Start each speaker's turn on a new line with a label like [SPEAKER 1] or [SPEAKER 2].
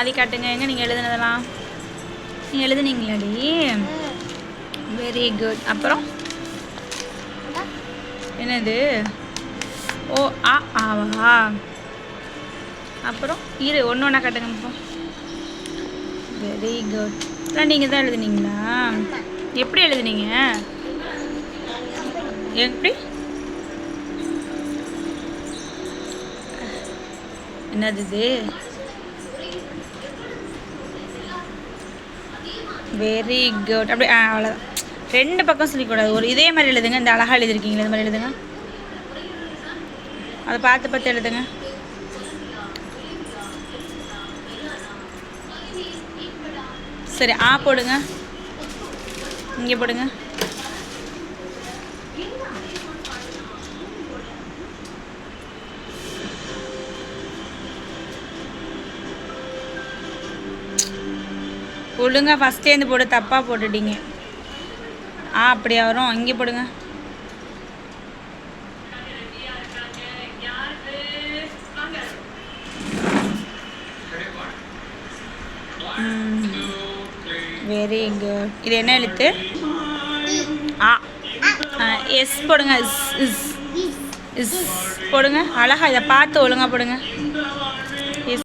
[SPEAKER 1] பாதி காட்டுங்க. எங்க நீங்கள் எழுதுனதெல்லாம்? நீங்கள் எழுதுனீங்களாடி. வெரி குட் அப்புறம்? என்னது? ஓ ஆ ஆவா அப்புறம்? இரு ஒன்று ஒன்றா காட்டுங்க இப்போ வெரி குட் நீங்கள் தான் எழுதுனீங்களா? எப்படி எழுதுனீங்க? எப்படி? என்னது இது? வெரி குட் அப்படி ஆ அவ்வளோதான் ரெண்டு பக்கம் சொல்லிக்கூடாது. ஒரு இதே மாதிரி எழுதுங்க. இந்த அழகாக எழுதிருக்கீங்களா இது மாதிரி எழுதுங்க. அதை பார்த்து பார்த்து எழுதுங்க. சரி ஆ போடுங்க. இங்கே போடுங்க. ஒழுங்கா ஃபஸ்ட்டேருந்து போட்டு தப்பாக போட்டுட்டீங்க. ஆ அப்படியா வரும். இங்கே போடுங்க. வெரி குட் இது என்ன எழுத்து? ஆ. எஸ் போடுங்க. இஸ் இஸ் இஸ் போடுங்க. அழகா இதை பார்த்து ஒழுங்கா போடுங்க.